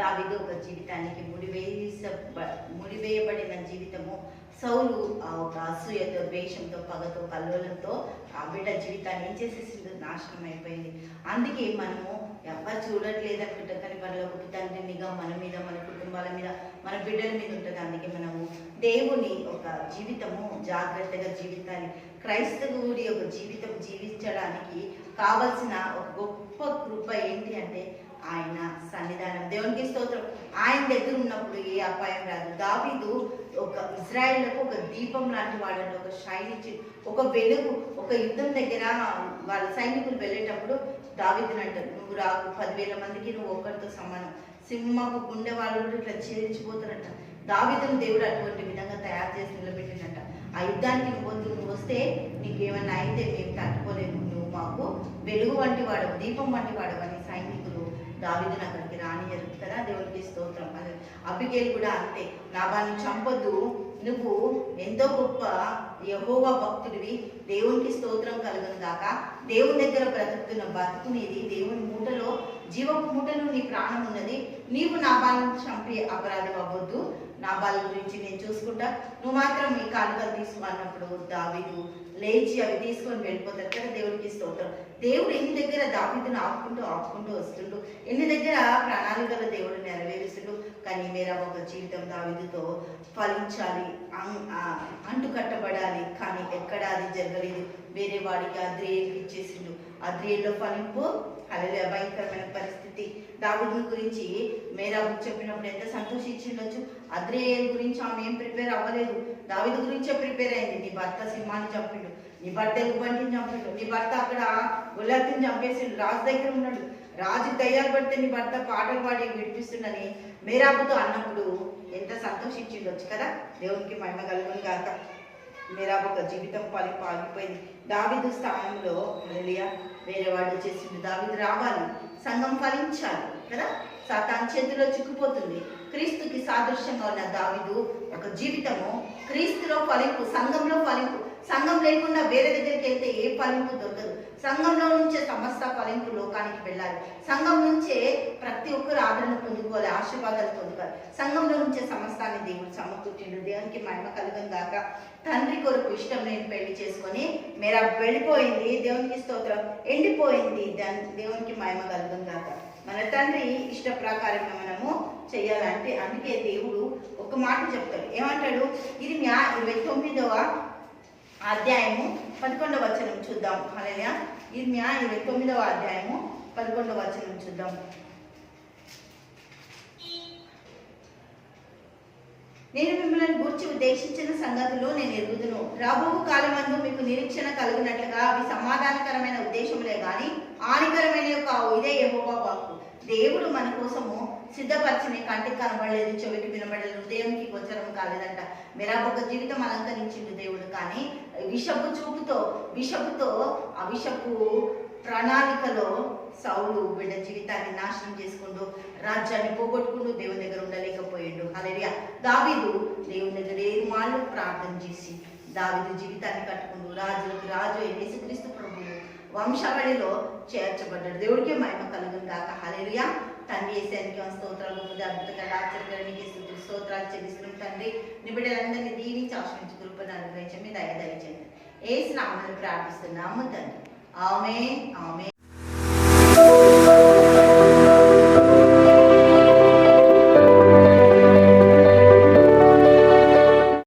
దావిదు ఒక జీవితానికి ముడివేస ముడివేయబడిన జీవితము. సౌలు ఆ ఒక అసూయతో ద్వేషంతో పగతో కల్లోలంతో ఆ బిడ్డ జీవితాన్ని ఏం చేసేసింది నాశనం అయిపోయింది. అందుకే మనము ఎవరు చూడట్లేదు అనుకుంటా కానీ పరలోకపు తండ్రి మీద మన మీద మన కుటుంబాల మీద మన బిడ్డల మీద ఉంటుంది. అందుకే మనము దేవుని ఒక జీవితము జాగ్రత్తగా జీవితాన్ని క్రైస్తవుడి ఒక జీవితం జీవించడానికి కావలసిన ఒక గొప్ప కృప ఏంటి అంటే ఆయన సన్నిధానం. దేవునికి స్తోత్రం. ఆయన దగ్గర ఉన్నప్పుడు ఏ అపాయం రాదు. దావీదు ఒక ఇజ్రాయిల్లకు ఒక దీపం లాంటి వాళ్ళని ఒక షైన్ ఇచ్చి ఒక వెలుగు ఒక యుద్ధం దగ్గర వాళ్ళ సైనికులు వెళ్ళేటప్పుడు దావీదుని అంటారు నువ్వు రాకు పదివేల మందికి నువ్వు ఒకరితో సమానం. సింహపు గుండె వాళ్ళు కూడా ఇట్లా ఛేదించిపోతారంట. దావీదుని దేవుడు అటువంటి విధంగా తయారు చేసి నిలబెట్టిందంట ఆ యుద్ధానికి నువ్వు నువ్వు వస్తే నీకు ఏమైనా అయితే మేము తట్టుకోలేము. నువ్వు మాకు వెలుగు వంటి వాడు దీపం వంటి వాడు అని సైనికులు దావిదని అక్కడికి రానియరు కదా? దేవునికి స్తోత్రం. అది అబిగేల్ కూడా అంతే. లాభాన్ని చంపొద్దు. నువ్వు ఎంతో గొప్ప యహోవా భక్తుడివి. దేవునికి స్తోత్రం కలుగును గాక. దేవుని దగ్గర బ్రతుకుతున్న బతుకునేది దేవుని మూటలో జీవపు మూటలో నీ ప్రాణం ఉన్నది. నీవు నా చంపే చంపి అపరాధం అవ్వద్దు. నా బాల గురించి నేను చూసుకుంటా. నువ్వు మాత్రం ఈ కానుకలు తీసుకున్నప్పుడు దావిదు లేచి అవి తీసుకొని వెళ్ళిపోతారు కదా దేవుడికి స్తోత్రం? దేవుడు ఎన్ని దగ్గర దావిదును ఆపుకుంటూ ఆపుకుంటూ వస్తుండు? ఎన్ని దగ్గర ప్రణాళికల దేవుడు కానీ మేరా ఒక జీవితం దావిదితో ఫలించాలి అంటు కట్టబడాలి కానీ ఎక్కడ అది జరగలేదు. వేరే వాడికి అద్రియేకి ఇచ్చేసిండు. అద్రియేలో ఫలింపు? అలా భయంకరమైన పరిస్థితి. దావీదుని గురించి మేరాబు చెప్పినప్పుడు ఎంత సంతోషించిండొచ్చు? అద్రియేల్ గురించి ఆమె ఏం ప్రిపేర్ అవ్వలేదు. దావీదు గురించే ప్రిపేర్ అయింది. నీ భర్త సింహాన్ని చంపిండు. నీ భర్త ఎగుబంటిని చంపిండు. నీ భర్త అక్కడ గులాబీని చంపేసిండు. రాజు దగ్గర ఉన్నాడు. రాజు దయ్యాలు పడితే నీ భర్త పాటలు పాడి విడిపిస్తుండని మేరాబుతో అన్నప్పుడు ఎంత సంతోషించిండొచ్చు కదా? దేవునికి మహిమ కలుగుని కాక మేరాబు ఒక జీవితం పలి పాగిపోయింది. దావిదు స్థానంలో హల్లెలూయా వేరే వాడు చేసింది దావిదు రావాలి. సంఘం ఫలించాలి కదా? సాతాన్ చేతిలో చిక్కుపోతుంది. క్రీస్తుకి సాదృశ్యంగా ఉన్న దావిదు ఒక జీవితము క్రీస్తులో ఫలింపు సంఘంలో ఫలింపు. సంఘం లేకుండా వేరే దగ్గరికి వెళ్తే ఏ ఫలింపు దొరకదు. సంఘంలో నుంచే సమస్త ఫలింపు లోకానికి వెళ్ళాలి. సంఘం నుంచే ప్రతి ఒక్కరు ఆదరణ పొందుకోవాలి ఆశీర్వాదాలు పొందుకోవాలి. సంఘంలో నుంచే సమస్తాన్ని దేవుడు సమకూర్చిండు. దేవునికి మహిమ కలుగం దాక తండ్రి కొరకు ఇష్టం లేని పెళ్ళి చేసుకొని మేరా వెళ్ళిపోయింది. దేవునికి స్తోత్రం. ఎండిపోయింది. దేవునికి మహిమ కలుగం దాక మన తండ్రి ఇష్ట ప్రకారంగా మనము చేయాలంటే అందుకే దేవుడు ఒక మాట చెప్తాడు. ఏమంటాడు? ఇది న్యా ఇరవై తొమ్మిదవ అధ్యాయము పదకొండవ వచనం చూద్దాం. హల్లెలూయా. ఇది ఇరవై తొమ్మిదవ అధ్యాయము పదకొండవ వచనం చూద్దాం. నేను మిమ్మల్ని గూర్చి ఉద్దేశించిన సంగతులు నేను ఎరుగుదును. రాబో కాలమందు మీకు నిరీక్షణ కలిగినట్లుగా అవి సమాధానకరమైన ఉద్దేశములే గాని హానికరమైన యొక్క ఇదే యెహోవా వాక్కు. దేవుడు మన కోసము సిద్ధపరిచిన కంటికి కనబడలేదు చెవికి వినబడలేదు హృదయంకి గోచరం కాలేదంట. మెరాబొక్క జీవితం అలంకరించిండు దేవుడు కానీ విషపు చూపుతో విషపుతో ఆ విషపు ప్రణాళికలో సౌలు బిడ్డ జీవితాన్ని నాశనం చేసుకుంటూ రాజ్యాన్ని పోగొట్టుకుంటూ దేవుని దగ్గర ఉండలేకపోయాడు. అలరియా దావీదు దేవుని దగ్గర ఏడు మాళ్ళు ప్రార్థన చేసి దావీదు జీవితాన్ని కట్టుకుంటూ రాజులకు రాజు యేసుక్రీస్తు ప్రభువు వంశావళిలో చేర్చబడ్డాడు. దేవుడికి మహిమ కలుగును కాక హల్లెలూయా. తండ్రి ఏసానికి స్తోత్రాలు ముందు అద్భుతంగా ఆశ్చర్యానికి స్తుతులు స్తోత్రాలు చెల్లిస్తున్నాం తండ్రి. నీ బిడ్డలందరినీ దీవించి ఆశ్రయించి కృపను అనుగ్రహించండి మీ దయ దయచేయండి. ఏ స్నామని ప్రార్థిస్తున్నాము తండ్రి. ఆమె ఆమె